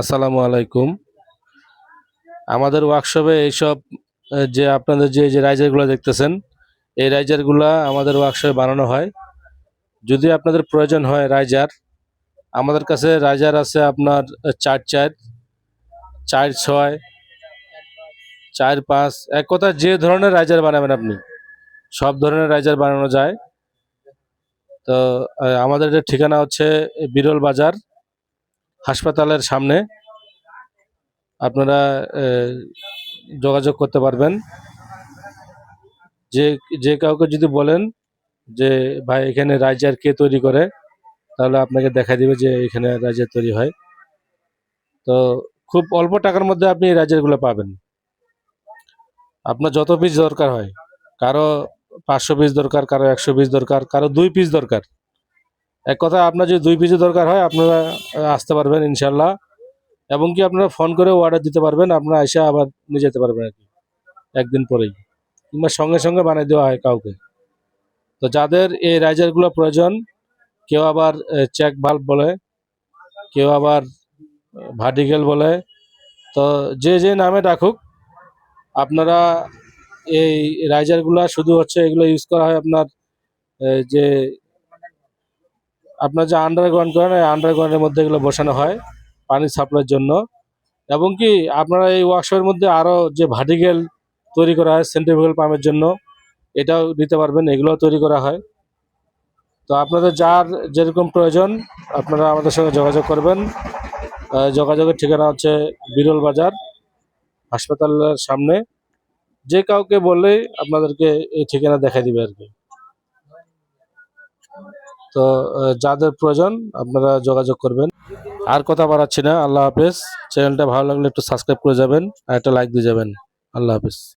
আসসালামু আলাইকুম। আমাদের ওয়ার্কশপে এইসব যে আপনাদের যে যে রাইজারগুলো দেখতেছেন, এই রাইজারগুলা আমাদের ওয়ার্কশপে বানানো হয়। যদি আপনাদের প্রয়োজন হয় রাইজার আমাদের কাছে রাইজার আছে আপনার চার চার চার ছয়, চার পাঁচ, এক কথা যে ধরনের রাইজার বানাবেন আপনি, সব ধরনের রাইজার বানানো যায়। তো আমাদের ঠিকানা হচ্ছে বিরল বাজার হাসপাতালের সামনে আপনারা যোগাযোগ করতে পারবেন। যে যে কাউকে যদি বলেন যে, ভাই, এখানে রাইজার কে তৈরি করে? তাহলে আপনাকে দেখা দিবে যে, এখানে রাইজার তৈরি হয়। তো খুব অল্প টাকার মধ্যে আপনি এই রাইজারগুলো পাবেন। আপনার যত পিস দরকার হয়, কারও পাঁচশো পিস দরকার, কারও একশো পিস দরকার, কারও দুই পিস দরকার। এক কথা আপনার যদি দুই পিসের দরকার হয়, আপনারা আসতে পারবেন ইনশাল্লাহ এবং কি আপনারা ফোন করে অর্ডার দিতে পারবেন, আপনারা এসে আবার নিয়ে যেতে পারবেন আর কি, একদিন পরেই। কিংবা সঙ্গে সঙ্গে বানিয়ে দেওয়া হয় কাউকে। তো যাদের এই রাইজারগুলো প্রয়োজন, কেউ আবার চেক ভাল্ব বলে, কেউ আবার ভার্টিক্যাল বলে, তো যে যে নামে ডাকুক, আপনারা এই রাইজারগুলো শুধু হচ্ছে এগুলো ইউজ করা হয় আপনার যে আপনার যে আন্ডারগ্রাউন্ড করেন, এই আন্ডারগ্রাউন্ডের মধ্যে এগুলো বসানো হয় পানি সাপ্লাইয়ের জন্য। এবং কি, আপনারা এই ওয়ার্কশপের মধ্যে আরও যে ভার্টিক্যাল তৈরি করা হয় সেন্ট্রিফিউগাল পাম্পের জন্য, এটাও দিতে পারবেন, এগুলোও তৈরি করা হয়। তো আপনাদের যার যেরকম প্রয়োজন, আপনারা আমাদের সঙ্গে যোগাযোগ করবেন। যোগাযোগের ঠিকানা হচ্ছে বিরল বাজার, হাসপাতালের সামনে। যে কাউকে বললেই আপনাদেরকে এই ঠিকানা দেখাই দিবে আর কি। তো যাদের প্রয়োজন আপনারা যোগাযোগ করবেন। আর কথা বাড়াচ্ছি না, আল্লাহ হাফেজ। চ্যানেলটা ভালো লাগলে একটু সাবস্ক্রাইব করে যাবেন, আর একটা লাইক দিয়ে যাবেন। আল্লাহ হাফেজ।